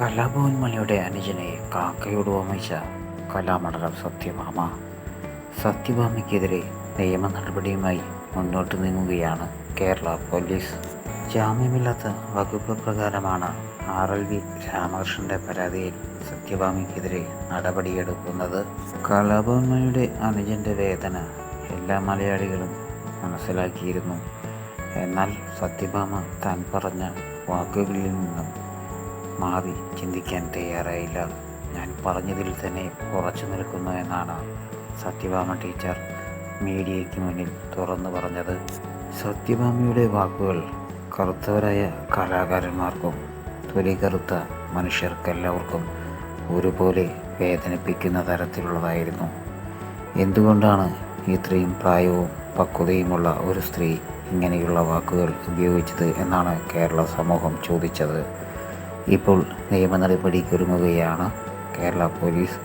കലാഭവൻ മണിയുടെ അനുജനെ കാക്കയോട് ഓമിച്ച കലാമണ്ഡലം സത്യഭാമ. സത്യഭാമയ്ക്കെതിരെ നിയമ നടപടിയുമായി മുന്നോട്ട് നീങ്ങുകയാണ് കേരള പോലീസ്. ജാമ്യമില്ലാത്ത വകുപ്പ് പ്രകാരമാണ് ആർ എൽ വി രാമകൃഷ്ണന്റെ പരാതിയിൽ സത്യഭാമയ്ക്കെതിരെ നടപടിയെടുക്കുന്നത്. കലാഭവൻ മണിയുടെ അനുജന്റെ വേദന എല്ലാ മലയാളികളും മനസ്സിലാക്കിയിരുന്നു. എന്നാൽ സത്യഭാമ താൻ പറഞ്ഞ വാക്കുകളിൽ നിന്നും മാറി ചിന്തിക്കാൻ തയ്യാറായില്ല. ഞാൻ പറഞ്ഞതിൽ തന്നെ ഉറച്ചു നിൽക്കുന്നു എന്നാണ് സത്യഭാമ ടീച്ചർ മീഡിയയ്ക്ക് മുന്നിൽ തുറന്നു പറഞ്ഞത്. സത്യഭാമയുടെ വാക്കുകൾ കറുത്തവരായ കലാകാരന്മാർക്കും തൊലി കറുത്ത മനുഷ്യർക്കെല്ലാവർക്കും ഒരുപോലെ വേദനിപ്പിക്കുന്ന തരത്തിലുള്ളതായിരുന്നു. എന്തുകൊണ്ടാണ് ഇത്രയും പ്രായവും പക്വതയുമുള്ള ഒരു സ്ത്രീ ഇങ്ങനെയുള്ള വാക്കുകൾ ഉപയോഗിച്ചത് എന്നാണ് കേരള സമൂഹം ചോദിച്ചത്. ഇപ്പോൾ നിയമ നടപടിക്കൊരുങ്ങുകയാണ് കേരള പോലീസ്.